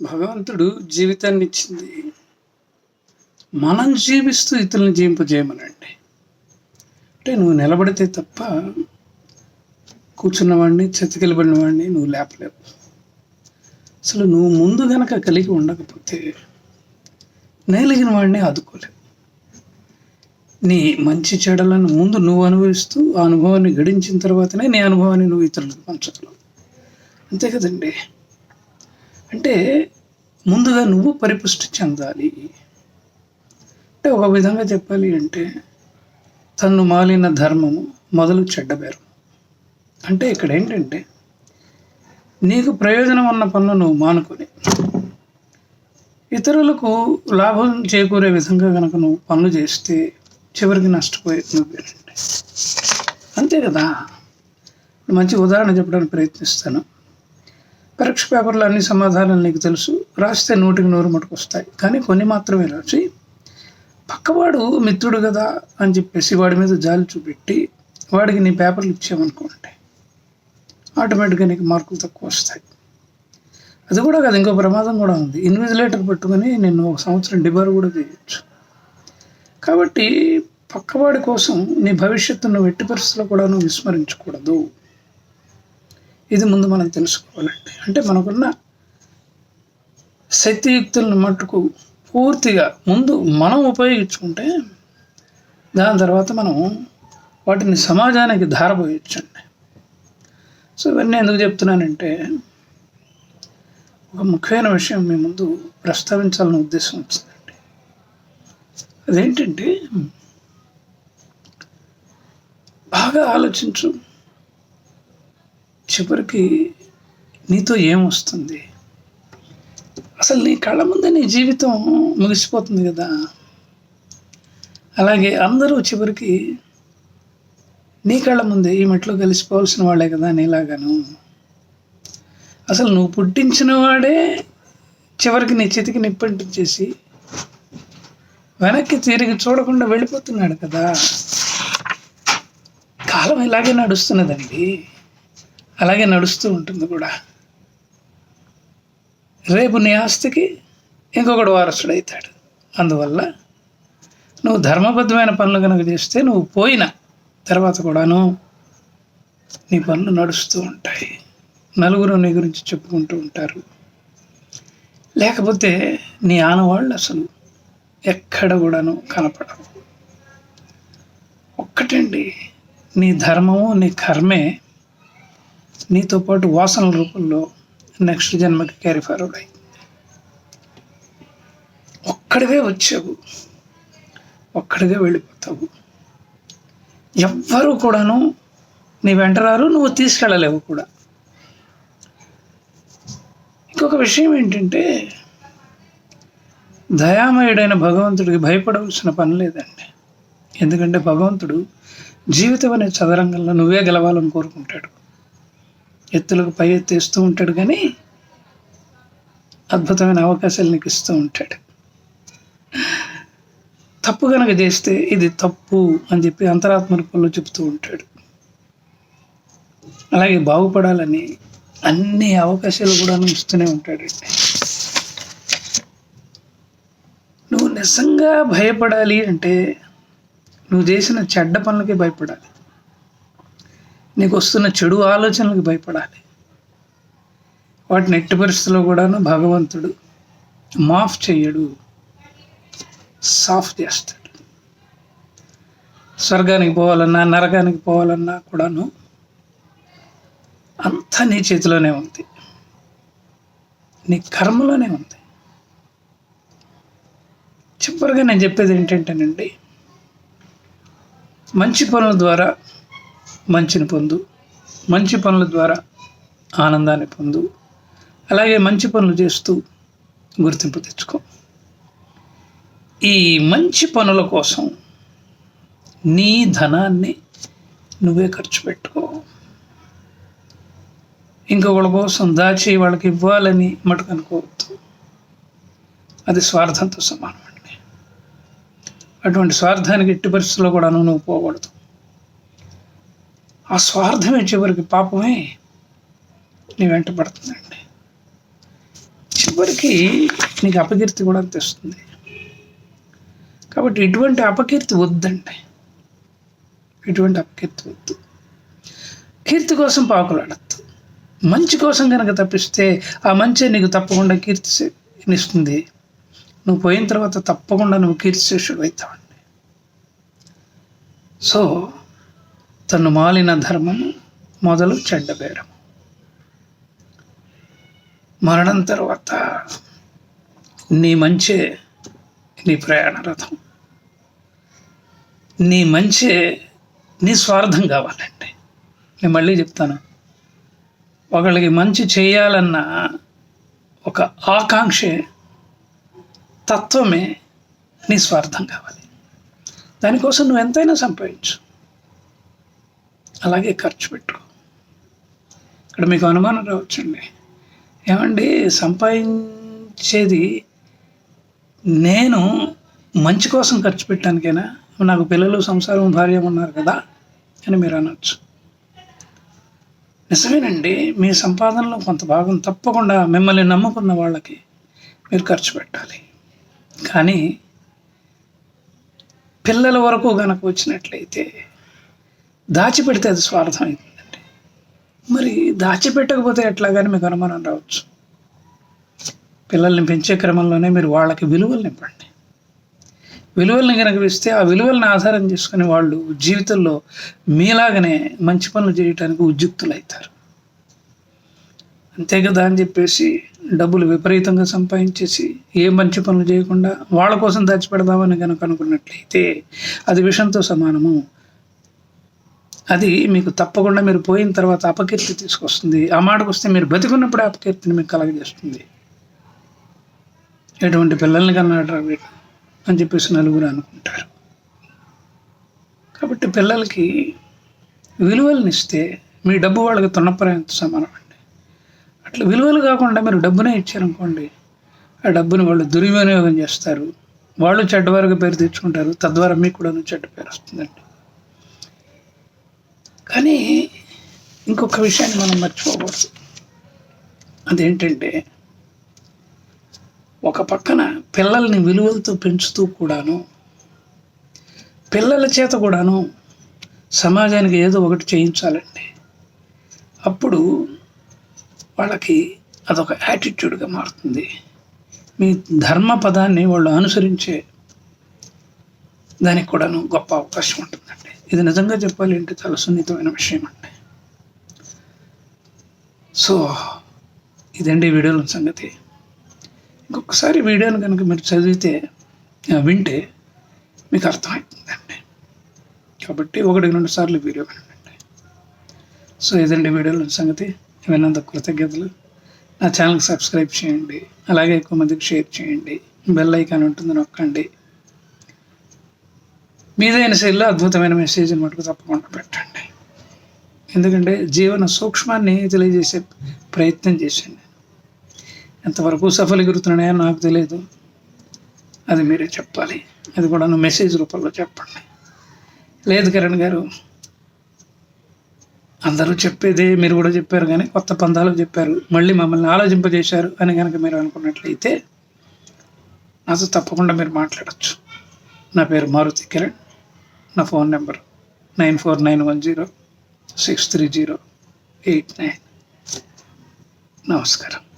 భగవంతుడు జీవితాన్ని ఇచ్చింది. మనం జీవిస్తూ ఇతరులను జీవింపజేయమనండి. అంటే నువ్వు నిలబడితే తప్ప కూర్చున్నవాడిని చెతికెలబడిన వాడిని నువ్వు లేపలేవు. అసలు నువ్వు ముందు గనక కలిగి ఉండకపోతే నేలిగిన వాడిని ఆదుకోలేవు. నీ మంచి చెడలను ముందు నువ్వు అనుభవిస్తూ ఆ అనుభవాన్ని గడించిన తర్వాతనే నీ అనుభవాన్ని నువ్వు ఇతరులకు పంచగలవు. అంతే కదండి? అంటే ముందుగా నువ్వు పరిపుష్టి చెందాలి. అంటే ఒక విధంగా చెప్పాలి అంటే తన్ను మాలిన ధర్మము మొదలు చెడ్డబేరు. అంటే ఇక్కడ ఏంటంటే నీకు ప్రయోజనం ఉన్న పనులు నువ్వు మానుకొని ఇతరులకు లాభం చేకూరే విధంగా కనుక నువ్వు పనులు చేస్తే చివరికి నష్టపోయే నువ్వేనండి అంతే కదా? మంచి ఉదాహరణ చెప్పడానికి ప్రయత్నిస్తాను. పరీక్ష పేపర్లో అన్ని సమాధానాలు నీకు తెలుసు. రాస్తే నూటికి నూరు మటుకు వస్తాయి కానీ కొన్ని మాత్రమే రాసి పక్కవాడు మిత్రుడు కదా అని చెప్పేసి వాడి మీద జాలి చూపెట్టి వాడికి నీ పేపర్లు ఇచ్చామనుకోండి ఆటోమేటిక్గా నీకు మార్కులు తక్కువ వస్తాయి. అది కూడా కాదు ఇంకో ప్రమాదం కూడా ఉంది. ఇన్విజిలేటర్ పెట్టుకుని నేను ఒక సంవత్సరం డిబార్ కూడా చేయొచ్చు. కాబట్టి పక్కవాడి కోసం నీ భవిష్యత్తును ఎట్టి పరిస్థితుల్లో కూడా నువ్వు విస్మరించకూడదు. ఇది ముందు మనం తెలుసుకోవాలండి. అంటే మనకున్న శక్తియుక్తులను మట్టుకు పూర్తిగా ముందు మనం ఉపయోగించుకుంటే దాని తర్వాత మనం వాటిని సమాజానికి ధారపోయొచ్చండి. సో ఇవన్నీ ఎందుకు చెప్తున్నానంటే ఒక ముఖ్యమైన విషయం మీ ముందు ప్రస్తావించాలని ఉద్దేశం వచ్చిందండి. అదేంటంటే బాగా ఆలోచించు. చివరికి నీతో ఏమొస్తుంది అసలు నీ కళ్ళ ముందే నీ జీవితం ముగిసిపోతుంది కదా. అలాగే అందరూ చివరికి నీ కళ్ళ ముందే ఈ మెట్లో కలిసిపోవాల్సిన వాళ్ళే కదా నీలాగాను. అసలు నువ్వు పుట్టించిన వాడే చివరికి నీ చేతికి నిప్పంటించేసి వెనక్కి తిరిగి చూడకుండా వెళ్ళిపోతున్నాడు కదా. కాలం ఇలాగే నడుస్తున్నదండి. అలాగే నడుస్తూ ఉంటుంది కూడా. రేపు నీ ఆస్తికి ఇంకొకడు వారసుడవుతాడు అందువల్ల నువ్వు ధర్మబద్ధమైన పనులు కనుక చేస్తే నువ్వు పోయిన తర్వాత కూడాను నీ పనులు నడుస్తూ ఉంటాయి. నలుగురు నీ గురించి చెప్పుకుంటూ ఉంటారు. లేకపోతే నీ ఆనవాళ్ళు అసలు ఎక్కడ కూడాను కనపడవు. ఒక్కటండి నీ ధర్మము నీ కర్మే నీతో పాటు వాసనల రూపంలో నెక్స్ట్ జన్మకి క్యారీ ఫార్వర్డ్ అయింది ఒక్కడివే వచ్చావు. ఒక్కడిగా వెళ్ళిపోతావు. ఎవ్వరూ కూడాను నీ వెంట రారు నువ్వు తీసుకెళ్ళలేవు కూడా. ఇంకొక విషయం ఏంటంటే దయామయుడైన భగవంతుడికి భయపడవలసిన పని లేదండి. ఎందుకంటే భగవంతుడు జీవితం అనే చదరంగంలో నువ్వే గెలవాలని కోరుకుంటాడు. ఎత్తులకు పై ఎత్తేస్తూ ఉంటాడు కానీ అద్భుతమైన అవకాశాలు నీకు ఇస్తూ ఉంటాడు. తప్పు కనుక చేస్తే ఇది తప్పు అని చెప్పి అంతరాత్మ రూపంలో చెబుతూ ఉంటాడు. అలాగే బాగుపడాలని అన్ని అవకాశాలు కూడా ఇస్తూనే ఉంటాడండి నువ్వు నిజంగా భయపడాలి అంటే నువ్వు చేసిన చెడ్డ పనులకి భయపడాలి. నీకు వస్తున్న చెడు ఆలోచనలకు భయపడాలి. వాటిని ఎట్టి పరిస్థితుల్లో కూడాను భగవంతుడు మాఫ్ చేయడు సాఫ్ చేస్తాడు. స్వర్గానికి పోవాలన్నా నరకానికి పోవాలన్నా కూడాను అంతా నీ చేతిలోనే ఉంది. నీ కర్మలోనే ఉంది. చివరిగా నేను చెప్పేది ఏంటంటేనండి మంచి పనుల ద్వారా మంచిని పొందు. మంచి పనుల ద్వారా ఆనందాన్ని పొందు. అలాగే మంచి పనులు చేస్తూ గుర్తింపు తెచ్చుకో. ఈ మంచి పనుల కోసం నీ ధనాన్ని నువ్వే ఖర్చు పెట్టుకో. ఇంకొకళ్ళ కోసం దాచి వాళ్ళకి ఇవ్వాలని మటుకు అనుకోవద్దు. అది స్వార్థంతో సమానం అండి అటువంటి స్వార్థానికి ఎట్టి పరిస్థితుల్లో కూడా నువ్వు పోకూడదు. ఆ స్వార్థమే చివరికి? పాపమే నీ వెంట పడుతుందండి. చివరికి నీకు అపకీర్తి కూడా తెస్తుంది. కాబట్టి ఇటువంటి అపకీర్తి వద్దండి. ఇటువంటి అపకీర్తి వద్దు. కీర్తి కోసం పాకులాడద్దు. మంచి కోసం కనుక తప్పిస్తే ఆ మంచి నీకు తప్పకుండా కీర్తి ఇస్తుంది. నువ్వు పోయిన తర్వాత తప్పకుండా నువ్వు కీర్తిశేషుడు అవుతావండి. సో తను మాలిన ధర్మము మొదలు చెడ్డబేడము మరణం తర్వాత నీ మంచే నీ ప్రయాణ రథం. నీ మంచే నీ స్వార్థం కావాలండి నేను మళ్ళీ చెప్తాను. ఒకళ్ళకి మంచి చేయాలన్న ఒక ఆకాంక్షే తత్వమే నీ స్వార్థం కావాలి. దానికోసం నువ్వు ఎంతైనా సంపాదించు. అలాగే ఖర్చు పెట్టు. ఇక్కడ మీకు అనుమానం రావచ్చండి. ఏమండి సంపాదించేది నేను మంచి కోసం ఖర్చు పెట్టడానికైనా? నాకు పిల్లలు సంసారం భార్య ఉన్నారు కదా అని మీరు అనొచ్చు. నిజమేనండి మీ సంపాదనలో కొంత భాగం తప్పకుండా మిమ్మల్ని నమ్ముకున్న వాళ్ళకి మీరు ఖర్చు పెట్టాలి. కానీ పిల్లల వరకు కనుక వచ్చినట్లయితే దాచిపెడితే అది స్వార్థం అవుతుందండి. మరి దాచిపెట్టకపోతే ఎట్లాగని మీకు అనుమానం రావచ్చు. పిల్లల్ని పెంచే క్రమంలోనే మీరు వాళ్ళకి విలువలు నింపండి. విలువల్ని కనుక ఇస్తే ఆ విలువలను ఆధారం చేసుకుని వాళ్ళు జీవితంలో మీలాగనే మంచి పనులు చేయటానికి ఉద్యుక్తులు అవుతారు అంతే కదా అని చెప్పేసి డబ్బులు విపరీతంగా సంపాదించేసి ఏ మంచి పనులు చేయకుండా వాళ్ళ కోసం దాచిపెడదామని కనుక అనుకున్నట్లయితే అది విషంతో సమానము. అది మీకు తప్పకుండా మీరు పోయిన తర్వాత అపకీర్తి తీసుకొస్తుంది. ఆ మాటకు వస్తే మీరు బతికున్నప్పుడు అపకీర్తిని మీకు కలగజేస్తుంది. ఎటువంటి పిల్లల్ని కన్నాడు వీడు అని చెప్పేసి నలుగురు అనుకుంటారు. కాబట్టి పిల్లలకి విలువలనిస్తే మీ డబ్బు వాళ్ళకి తున్నప్రాయంతో సమానం అండి. అట్లా విలువలు కాకుండా మీరు డబ్బునే ఇచ్చారనుకోండి ఆ డబ్బుని వాళ్ళు దుర్వినియోగం చేస్తారు. వాళ్ళు చెడ్డవారుగా పేరు తెచ్చుకుంటారు. తద్వారా మీకు కూడా చెడ్డ పేరు వస్తుందండి. కానీ ఇంకొక విషయాన్ని మనం మర్చిపోకూడదు. అదేంటంటే ఒక పక్కన పిల్లల్ని విలువలతో పెంచుతూ కూడాను పిల్లల చేత కూడాను సమాజానికి ఏదో ఒకటి చేయించాలండి అప్పుడు వాళ్ళకి అదొక యాటిట్యూడ్గా మారుతుంది. మీ ధర్మ పదాన్ని వాళ్ళు అనుసరించే దానికి కూడాను గొప్ప అవకాశం ఉంటుందండి. ఇది నిజంగా చెప్పాలి అంటే చాలా సున్నితమైన విషయం అండి. సో ఇదండి వీడియోల సంగతి. ఇంకొకసారి వీడియోని కనుక మీరు చదివితే వింటే మీకు అర్థమవుతుందండి. కాబట్టి ఒకటి రెండు సార్లు వీడియో వినండి. సో ఇదండి వీడియోల సంగతి. విన్నంత కృతజ్ఞతలు. నా ఛానల్కి సబ్స్క్రైబ్ చేయండి. అలాగే ఎక్కువ మందికి షేర్ చేయండి. బెల్ ఐకాన్ ఉంటుంది నొక్కండి. మీదైన శైలిలో అద్భుతమైన మెసేజ్ని మటుకు తప్పకుండా పెట్టండి. ఎందుకంటే జీవన సూక్ష్మాన్ని తెలియజేసే ప్రయత్నం చేశాను. ఎంతవరకు సఫలీకృతున్నాయో నాకు తెలియదు. అది మీరే చెప్పాలి. అది కూడా మెసేజ్ రూపంలో చెప్పండి. లేదు కిరణ్ గారు అందరూ చెప్పేదే మీరు కూడా చెప్పారు కానీ కొత్త పందాలు చెప్పారు. మళ్ళీ మమ్మల్ని ఆలోచింపజేశారు అని కనుక మీరు అనుకున్నట్లయితే నాతో తప్పకుండా మీరు మాట్లాడచ్చు. నా పేరు మారుతి కిరణ్. నా phone number nine four nine one zero six three zero eight nine. నమస్కారం.